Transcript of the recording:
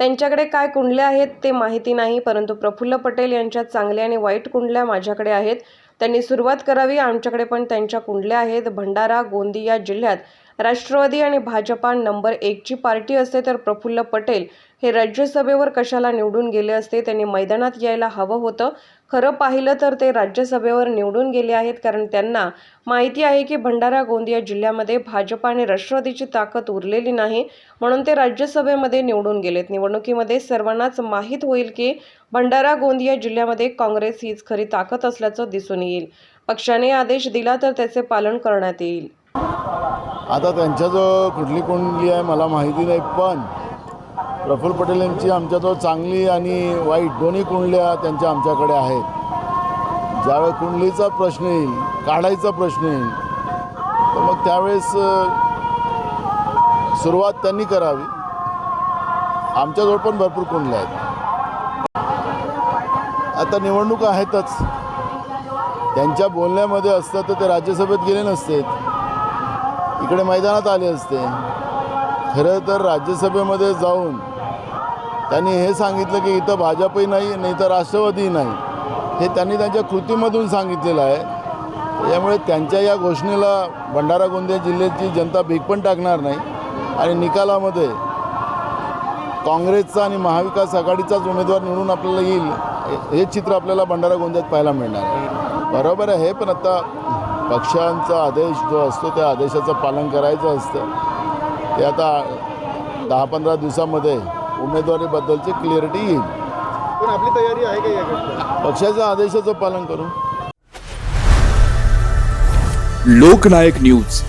त्यांच्याकडे काय कुंडल्या आहेत ते माहिती नाही परंतु प्रफुल्ल पटेल यांच्या चांगल्या आणि वाईट कुंडल्या माझ्याकडे आहेत. त्यांनी सुरुवात करावी आमच्याकडे पण त्यांच्या कुंडल्या आहेत. भंडारा गोंदिया जिल्ह्यात राष्ट्रवादी आणि भाजपा नंबर एकची पार्टी असते तर प्रफुल्ल पटेल हे राज्यसभेवर कशाला निवडून गेले असते? त्यांनी मैदानात यायला हवं होतं. खरं पाहिलं तर ते राज्यसभेवर निवडून गेले आहेत कारण त्यांना माहिती आहे की भंडारा गोंदिया जिल्ह्यामध्ये भाजप आणि राष्ट्रवादीची ताकद उरलेली नाही. म्हणून ते राज्यसभेमध्ये निवडून गेलेत. निवडणुकीमध्ये सर्वांनाच माहीत होईल की भंडारा गोंदिया जिल्ह्यामध्ये काँग्रेस हीच खरी ताकद असल्याचं दिसून येईल. पक्षाने आदेश दिला तर त्याचे पालन करण्यात येईल. आता त्यांच्याजवळ कुठली कुंडली आहे मला माहिती नाही पण प्रफुल्ल पटेल यांची आमच्याजवळ चांगली आणि वाईट दोन्ही कुंडल्या त्यांच्या आमच्याकडे आहेत. ज्यावेळेस कुंडलीचा प्रश्न येईल काढायचा प्रश्न येईल तर मग त्यावेळेस सुरुवात त्यांनी करावी. आमच्याजवळ पण भरपूर कुंडल्या आहेत. आता निवडणुका आहेतच. त्यांच्या बोलण्यामध्ये असतं तर ते राज्यसभेत गेले नसते इकडे मैदानात आले असते. खरं तर राज्यसभेमध्ये जाऊन त्यांनी हे सांगितलं की इथं भाजपही नाही नाही तर राष्ट्रवादीही नाही. हे त्यांनी त्यांच्या कृतीमधून सांगितलेलं आहे. त्यामुळे त्यांच्या या घोषणेला भंडारा गोंदिया जिल्ह्याची जनता भीक पण टाकणार नाही. आणि निकालामध्ये काँग्रेसचा आणि महाविकास आघाडीचाच उमेदवार निवडून आपल्याला येईल हे- चित्र आपल्याला भंडारा गोंदियात पाहायला मिळणार आहे. बरोबर आहे पण आता पक्षांचा आदेश जो असतो त्या आदेशाचं पालन करायचं असतं. ते आता दहा पंधरा दिवसामध्ये उमेदवारीबद्दलची क्लिअरिटी येईल. पण आपली तयारी आहे का पक्षाच्या आदेशाचं पालन करू. लोकनायक न्यूज.